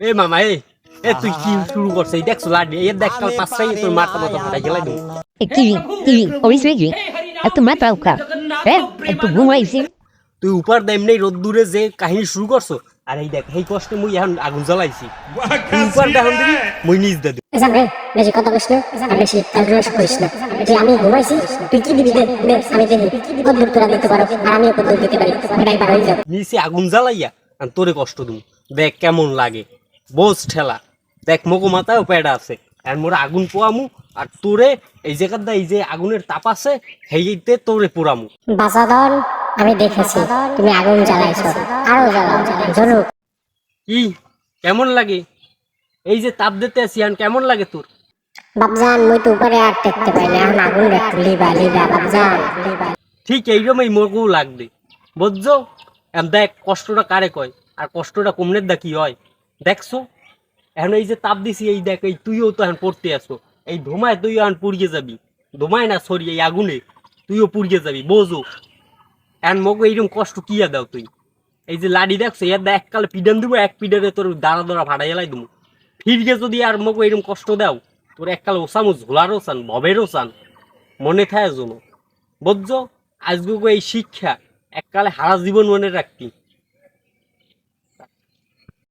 এ মামা এ এ তুই কি শুরু করছিস এই দেখছ লাডি এই দেখ কাল পাঁচটাই তোর মাথা মাথা দেবো Kiwi, kiwi, obviously kiwi. Esto mata o cara. Eh, esto guma aí sim. তুই উপর দেমনি রোদ দূরে যে কাহিনী শুরু করছ আর এই দেখ এই কষ্টে মুই এখন আগুন জ্বালাইছি উপর দেখুন দিবি মুই নিজ দে দিবি। বেশি কথা কইস না আর বেশি ক্যালকুলেশন করিস না যে আমি ঘুমাইছি তুই কি দিবি দে আমি দেখি কদ্দূর তোরা দিতে পারো আর আমিও কদ্দূর দিতে পারি এটাই পার নিচে আগুন জ্বালাইয়া আর তোরে কষ্ট দিম দেখ কেমন লাগে। বোঝ ঠেলা। দেখ মগো মাথায়ও প্যাডা আছে। আর মোরা আগুন পোয়ামু আর তোরে এই জায়গার দা এই যে আগুনের তাপ আছে সেইতে তোরে পোড়ামু। বাসাদন আমি দেখেছি। তুমি আগুন জ্বালাইছো। আরও জ্বালাও। জ্বলুক কি কেমন লাগে? এই যে তাপ দিতে আছি আর কেমন লাগে তোর? বাবজান মুই তো উপরে আর দেখতে পাই না। এখন আগুন লিবা লিবা। বাবজান ঠিক এইরকমই মগও লাগবে। বুঝছ? এখন দেখ, কষ্টটা কারে কয়? আর কষ্টটা কমনের দা কি হয়? দেখছ? এখন এই যে তাপ দিছি, এই দেখ, এই তুইও তো এখন পড়তে আসো এই ধোমায় তুইও এখন পুড়িয়ে যাবি। ধোমায় না, সরি, এই আগুনে তুইও পুড়িয়ে যাবি, বোঝো। এখন মগো এইরকম কষ্ট কি দাও তুই? এই যে লাডি দেখছ ইয়ার দা এককালে পিডান দিব, এক পিডারে তোর দাঁড়া দাঁড়া ভাড়া এলাই দেবো। ফিরগে যদি আর মগো এইরকম কষ্ট দাও, তোর এককালে ওসামু ঝোলারও চান ভবেরও চান মনে থাকে জন্য বুঝছ আজকে এই শিক্ষা এককালে হারা জীবন মনে রাখতি